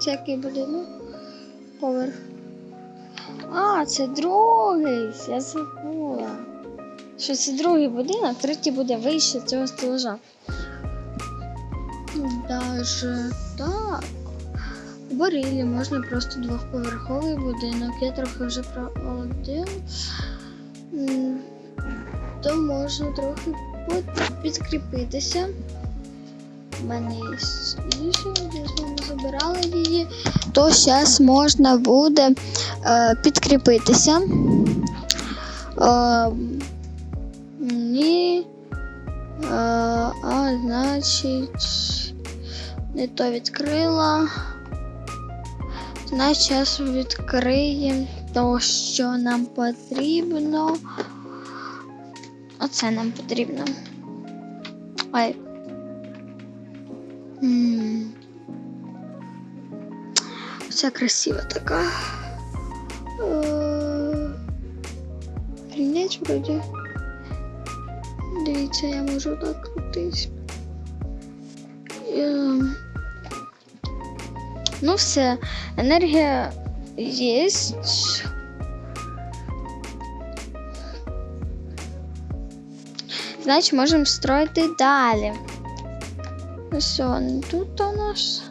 Це який будинок? Поверх. А, це другий. Я забула. Що це другий будинок, третій буде вище цього стелажа. Даже так. У Барилі можна просто двохповерховий будинок. Я трохи вже проводила. М, То можна трохи підкріпитися. У мене є їжа, я з вами її. То зараз можна буде е, підкріпитися. Е, ні. Е, а, значить, не то відкрила. Значить, зараз відкриємо то, що нам потрібно. Оце нам потрібно. Ой. Оця красива така. Е, Рівнять вроді. Дивіться, я можу так крутись. Ну все, енергія є. Значить, можемо строїти далі. Що, тут у нас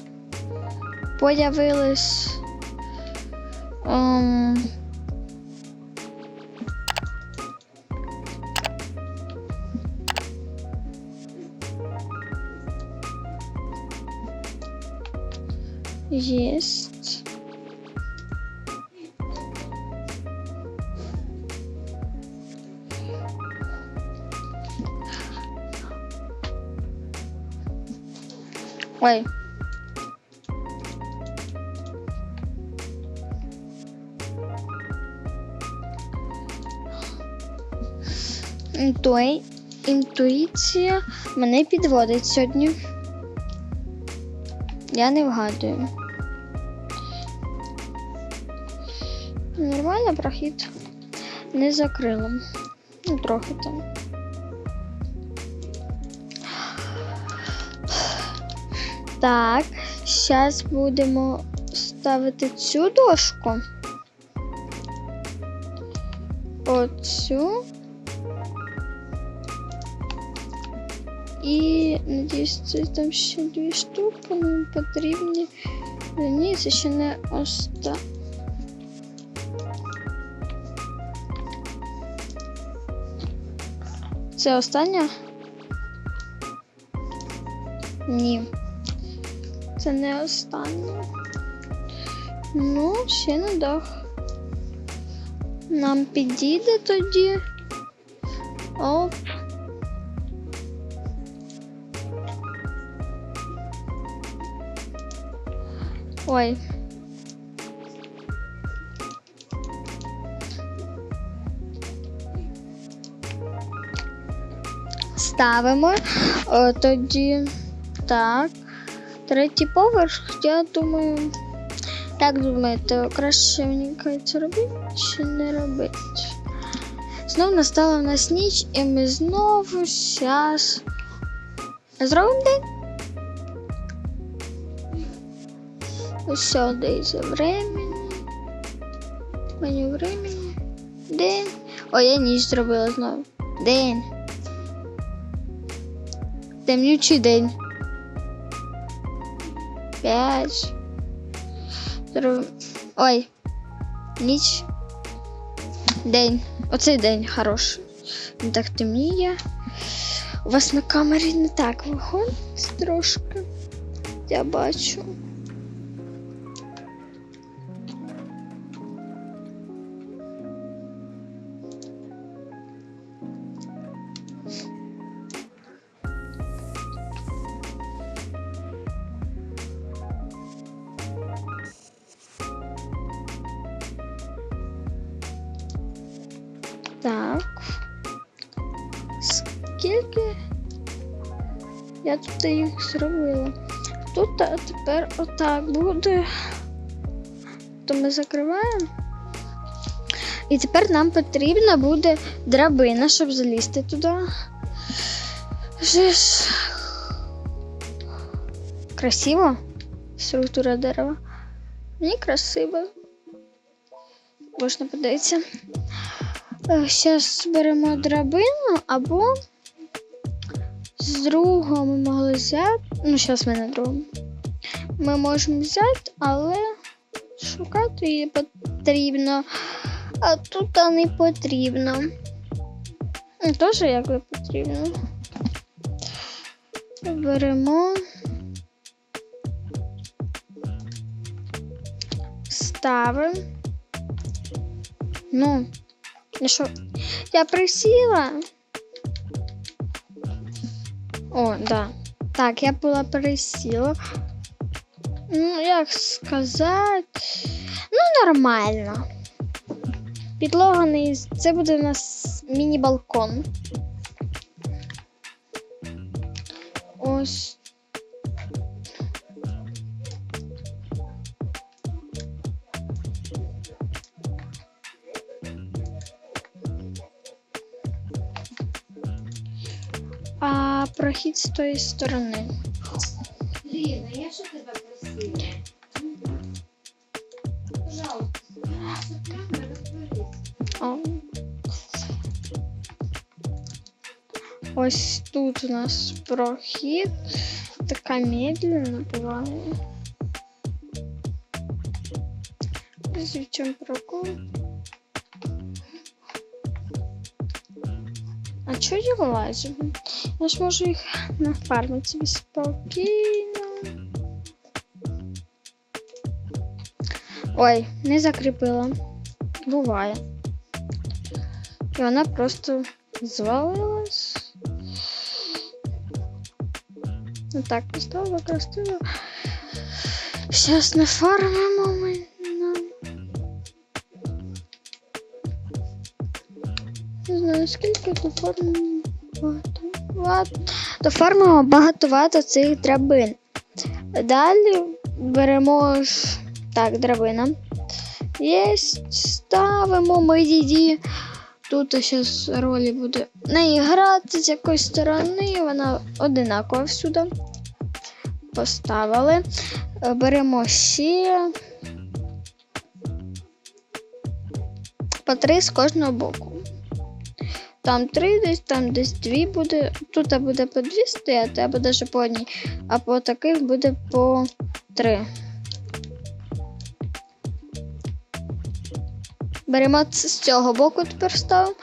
появилось. Ем... Есть. Ой. Інтуї... Інтуїція мене підводить сьогодні. Я не вгадую. Нормально прохід. Не закрила. Ну, трохи там. Так, зараз будемо ставити цю дошку. Оцю. І надіюсь, це там ще дві штуки нам потрібні. Ні, це ще не оста. Це остання? Ні. Це не остання. Ну, ще на дах. Нам підійде тоді. Оп. Ой. Ставимо. О, тоді так. Третій поверх, я думаю. Як думаєте, краще мені кажеться робити чи не робити? Знов настала в нас ніч, і ми знову зараз зробимо день. Все, дивіться, времени. Меню времени. День. О, я ніч зробила знову. День. Темнючий день. П'ять. Зроб... Ой. Ніч. День. Оцей день хороший. Не так темніє. У вас на камері не так виходить трошки. Я бачу. Так. Скільки я тут їх зробила? Тут а тепер отак буде. То ми закриваємо. І тепер нам потрібна буде драбина, щоб залізти туди. Вже ж красиво. Структура дерева. Мені красиво. Можна подивитися. Зараз беремо драбину або з другого ми могли взяти. Ну, зараз ми на другому. Ми можемо взяти, але шукати її потрібно. А тут не потрібно. Ну, Теж якби потрібно. Беремо. Ставимо. Ну що? Я присіла. О, да. Так, я була присіла. Ну, як сказати. Ну, нормально. Підлога не це буде у нас міні-балкон. Ось. А прохід з тої сторони. Ліна, я що тебе просила? Пожалуйста, соплями розберись. О. Ось тут у нас прохід. Така медленно буває. В чому прокол? А чого я лазю? Я ж можу їх нафармити собі спокійно. Ой, не закріпила. Буває. І вона просто звалилась. Ну так, поставила красиво. Зараз нафармимо ми. На- Не знаю, скільки дофармимо багато. Ладно. Цих драбин. Далі беремо так, драбина. Єсть, ставимо ми її. Тут зараз ролі буде не грати з якоїсь сторони, вона одинакова всюди. Поставили. Беремо ще по три з кожного боку. Там три десь, там десь дві буде. Тут буде по дві стояти, або навіть по одній, а по таких буде по три. Беремо з цього боку тепер ставимо,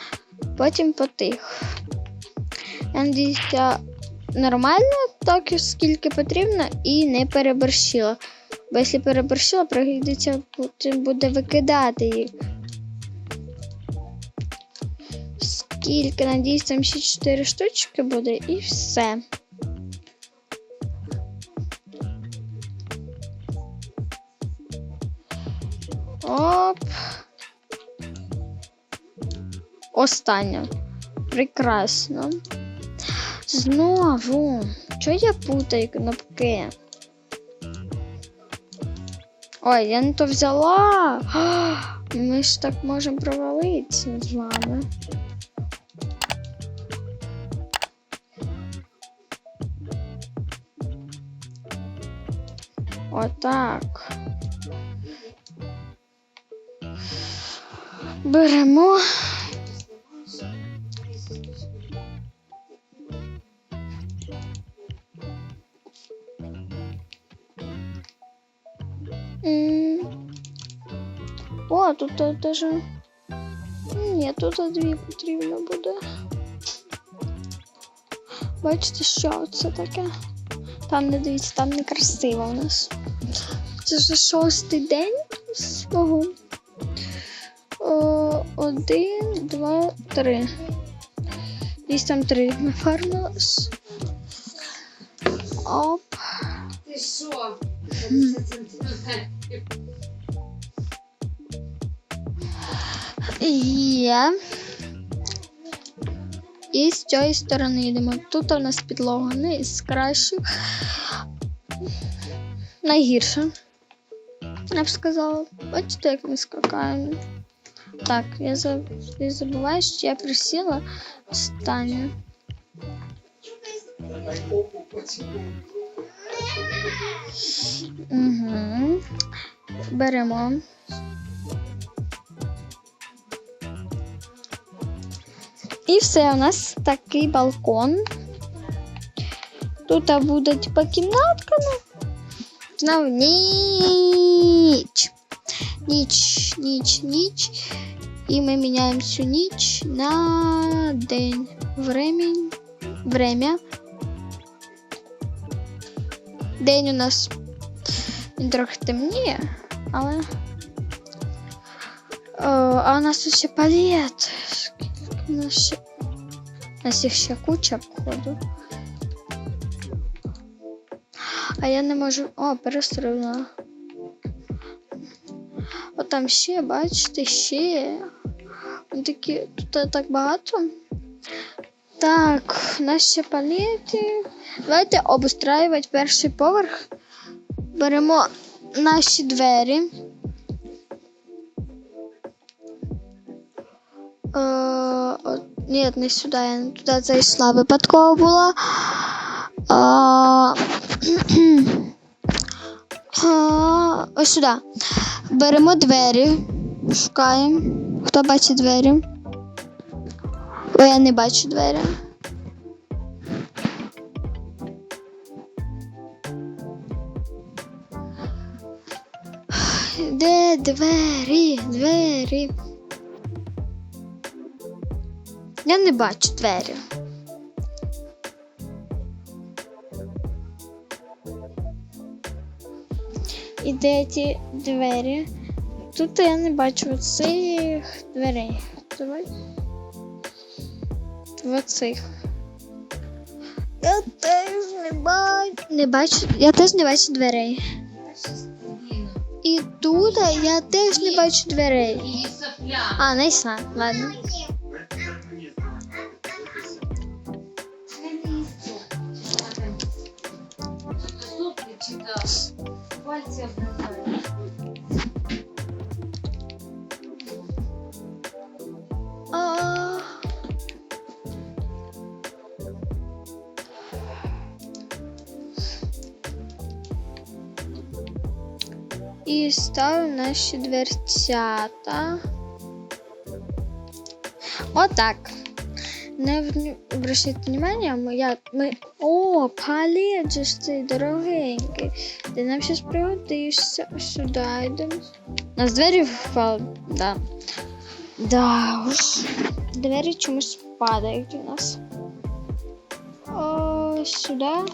потім по тих. Я надіюся, нормально, так скільки потрібно, і не переборщила. Бо якщо переборщила, прийдеться буде викидати їх. Скільки, надіюсь, там ще 4 штучки буде і все. Оп. Остання. Прекрасно. Знову. Чого я путаю кнопки? Ой, я не то взяла. Ми ж так можемо провалитися з вами. Отак. Беремо. О, тут даже. Ні, тут дві потрібно буде. Бачите, що це таке? Там не дивіться, там не красиво у нас. Це вже шостий день свого. О, один, два, три. Десь там три нафармилось. Оп. Ти що? 50 сантиметрів. Є. І з цієї сторони йдемо. Тут у нас підлога не із кращих. Найгірша. Я б сказала. Бачите, як ми скакаємо. Так, я завжди забуваю, що я присіла останню. Угу. беремо. І все, у нас такий балкон. Тут буде типа кімнатка. ну. Ніч. Ніч, ніч, ніч. І ми міняємо цю ніч на день. Времень. Время. День у нас він трохи темніє, але. О, а у нас тут ще палет. У нас ще. Їх ще куча, походу. А я не можу. О, перестрибнула. Там ще, бачите, ще. Такі, тут так багато. Так, ще палети. Давайте обустраювати перший поверх. Беремо наші двері. Е, ні, не сюди, я не туди зайшла. Випадково була. Ось сюди. Беремо двері, шукаємо. Хто бачить двері? О, я не бачу двері. Де двері? Двері. Я не бачу двері. І де ті двері? Тут я не бачу цих дверей. Давай. Оцих. Я теж не бачу. Не бачу. Я теж не бачу дверей. І тут я теж не бачу дверей. І сопля. А. Ладно. І ставимо наші дверцята. Отак. Не обращайте внимання, я, ми... О, палет же ж цей дорогенький. Ти нам щось пригодишся. Сюди йдемо. У нас двері впали. Да. Да уж. Двері чомусь падають у нас. О, сюди.